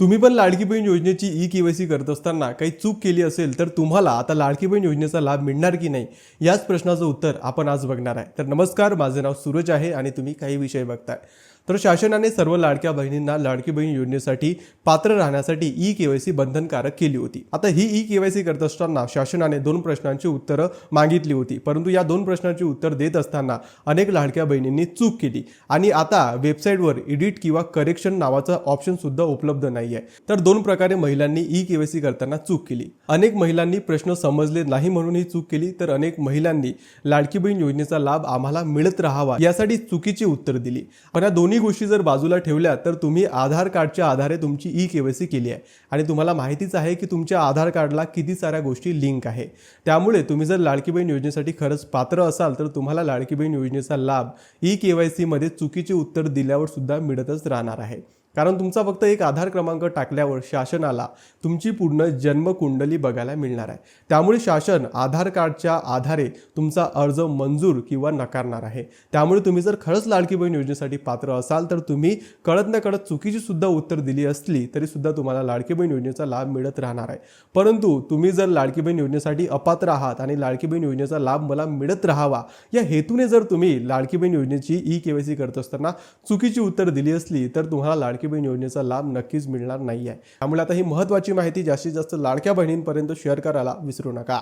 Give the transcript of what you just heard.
तुम्ही पण लाडकी बहीण योजनेची ई केवायसी करत असताना काही चूक केली असेल तर तुम्हाला आता लाडकी बहीण योजनेचा लाभ मिळणार की नाही याच प्रश्नाचं उत्तर आपण आज बघणार आहे. तर नमस्कार माझं नाव सूरज आहे आणि तुम्ही काही विषय बघताय. तर शासनाने सर्व लाडक्या बहिणींना लाडकी बहीण योजनेसाठी पात्र राहण्यासाठी ई केवायसी बंधनकारक केली होती. आता ही ई केवायसी करत असताना शासनाने दोन प्रश्नांची उत्तरं मागितली होती. परंतु या दोन प्रश्नांची उत्तर देत असताना अनेक लाडक्या बहिणींनी चूक केली. आणि आता वेबसाईटवर एडिट किंवा करेक्शन नावाचं ऑप्शन सुद्धा उपलब्ध नाही आहे तर दोन प्रकारे महिलांनी ई केवायसी करताना चूक केली. अनेक महिलांनी प्रश्न समजले नाही म्हणून ही चूक केली तर अनेक महिलांनी लाडकी बहीण योजनेचा लाभ आम्हाला मिळत राहावा यासाठी चुकीची उत्तर दिली. पण या दोन्ही गोष्टी जर बाजूला ठेवल्या तर तुम्ही आधार कार्डच्या आधारे तुमची ई केवायसी केली आहे. आणि तुम्हाला माहितीच आहे की तुमच्या आधार कार्डला किती साऱ्या गोष्टी लिंक आहे. त्यामुळे तुम्ही जर लाडकी बहीण योजनेसाठी खरंच पात्र असाल तर तुम्हाला लाडकी बहीण योजनेचा लाभ ई के वाय सीमध्ये चुकीचे उत्तर दिल्यावर सुद्धा मिळतच राहणार आहे. कारण तुमचा फक्त एक आधार क्रमांक टाकल्यावर शासनाला तुमची पूर्ण जन्मकुंडली बघायला मिळणार आहे. त्यामुळे शासन आधार कार्डच्या आधारे तुमचा अर्ज मंजूर किंवा नकारणार आहे. त्यामुळे तुम्ही जर खरंच लाडकी बहीण योजनेसाठी पात्र असाल तर तुम्ही कळत न कळत चुकीची सुद्धा उत्तर दिली असली तरी सुद्धा तुम्हाला लाडकी बहीण योजनेचा लाभ मिळत राहणार आहे. परंतु तुम्ही जर लाडकी बहीण योजनेसाठी अपात्र आहात आणि लाडकी बहीण योजनेचा लाभ मला मिळत राहावा या हेतूने जर तुम्ही लाडकी बहीण योजनेची ई केवायसी करत असताना चुकीची उत्तर दिली असली तर तुम्हाला लाडकी लाडकी बहीण योजनेचा लाभ नक्कीच मिळणार नाही आहे त्यामुळे आता ही महत्त्वाची माहिती जास्तीत जास्त लाडक्या बहिणींपर्यंत शेअर करायला विसरू नका.